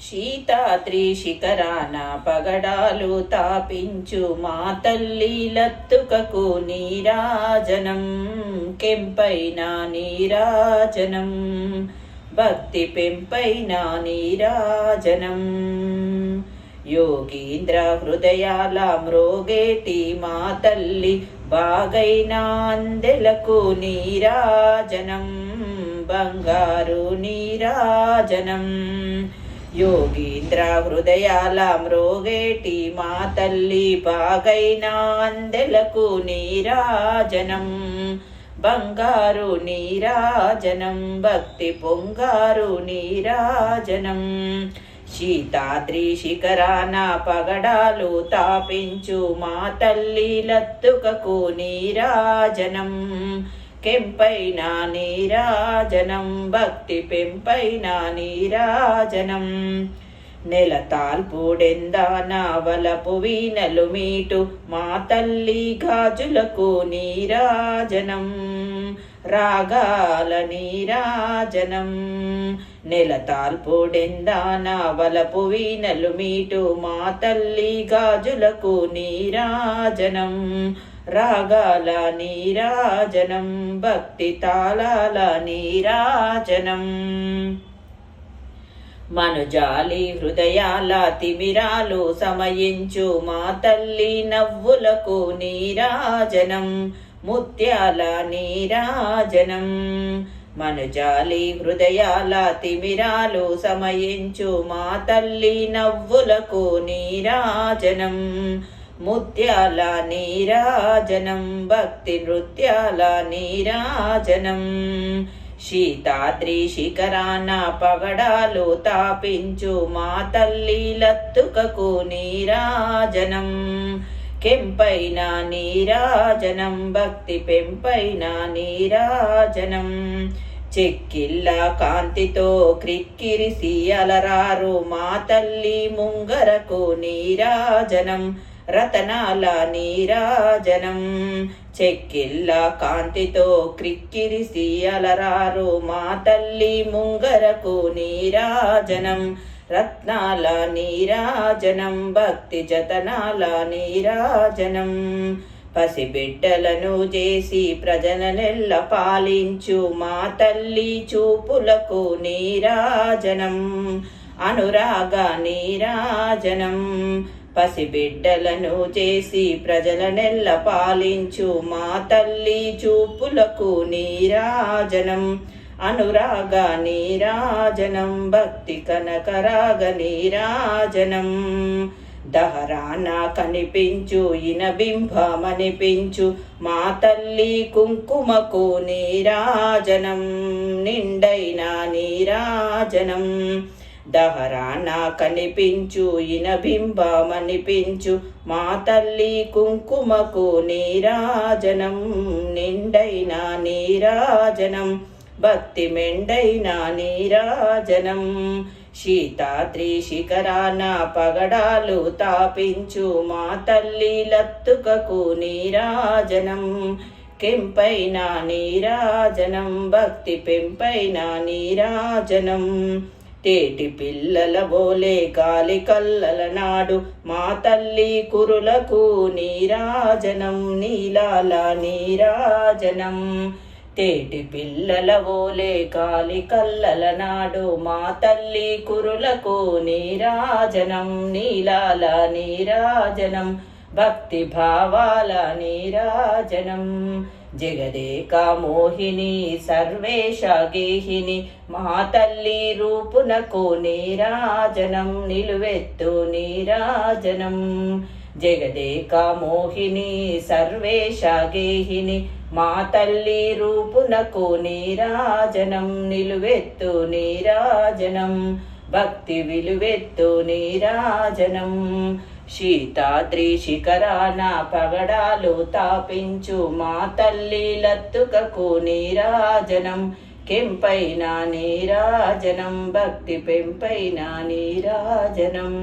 శీతాద్రి శిఖరాన పగడాలు తాపించు మా తల్లి లత్తుకకు నీరాజనం కెంపైన నీరాజనం భక్తి పెంపైన నీరాజనం. యోగీంద్ర హృదయాల మ్రోగేటి మా తల్లి బాగైన అందెలకు నీరాజనం బంగారు నీరాజనం. యోగీంద్ర హృదయాల మ్రోగేటి మా తల్లి బాగైన అందెలకు నీరాజనం బంగారు నీరాజనం భక్తి పొంగారు నీరాజనం శీతాద్రి శిఖరాన పగడాలు తాపించు మా తల్లి లత్తుకకు నీరాజనం కెంపైన నీరాజనం భక్తి పెంపైన నీరాజనం. నెల తాల్పుడెందాన వలపు వీనలు మీటు మా తల్లి గాజులకు నీరాజనం. రాగాల నీరాజనం. నెల తాల్పుడెందాన వలపు వీనలు మీటు మా తల్లి గాజులకు నీరాజనం. రాగాల నీరాజనం భక్తి తాళాల నీరాజనం. మనుజాలి హృదయాల తిమిరాలు సమయించు మా తల్లి నవ్వులకు నీరాజనం. ముత్యాల నీరాజనం. మనుజాలి హృదయాల తిమిరాలు సమయించు మా తల్లి నవ్వులకు నీరాజనం. ముత్యాల నీరాజనం భక్తి నృత్యాల నీరాజనం. శీతాద్రి శిఖరాన పగడాలు తాపించు మా తల్లి లత్తుకకు నీరాజనం. కెంపైన నీరాజనం భక్తి పెంపైన నీరాజనం. చెక్కిల్ల కాంతితో క్రిక్కిరిసి అలరారు మా తల్లి ముంగరకు నీరాజనం రతనాల నీరాజనం. చెక్కిల్ల కాంతితో క్రిక్కిరిసి అలరారు మా తల్లి ముంగరకు నీరాజనం. రత్నాల నీరాజనం భక్తి జతనాల నీరాజనం. పసిబిడ్డలను చేసి ప్రజలనెల్ల పాలించు మా తల్లి చూపులకు నీరాజనం అనురాగ నీరాజనం. పసిబిడ్డలను చేసి ప్రజలనెల్ల పాలించు మా తల్లి చూపులకు నీరాజనం. అనురాగ నీరాజనం భక్తి కనకరాగ నీరాజనం దహరాన కనిపించు ఇనబింబమనిపించు మా తల్లి కుంకుమకు నీరాజనం నిండైన నీరాజనం. దహరాన కనిపించు ఇనబింబమనిపించు మా తల్లి కుంకుమకు నీరాజనం నిండైన నీరాజనం. భక్తి మెండైన నీరాజనం. శీతాద్రి శిఖరాన పగడాలు తాపించు మా తల్లి లత్తుకకు నీరాజనం. కెంపైన నీరాజనం భక్తి పెంపైన నీరాజనం. తేటి పిల్లల బోలే గాలి కల్లల నాడు మా తల్లి కురులకు నీరాజనం నీలాల నీరాజనం. తేటి పిల్లల ఓలే కాలి కల్లల నాడు మా తల్లి కురులకు నీరాజనం నీలాల నీరాజనం భక్తి భావాల నీరాజనం. జగదేక మోహిని సర్వేశ గేహిని మా తల్లి రూపునకు నీరాజనం నిలువెత్తు నీరాజనం. జగదేకా మోహిని సర్వేశ గేహిని మా తల్లి రూపునకు నీరాజనం నిలువెత్తు నీరాజనం భక్తి విలువెత్తు నీరాజనం. శీతాద్రి శిఖరాన పగడాలు తాపించు మా తల్లి లత్తుకకు నీరాజనం కెంపైన నీరాజనం భక్తి పెంపైన నీరాజనం.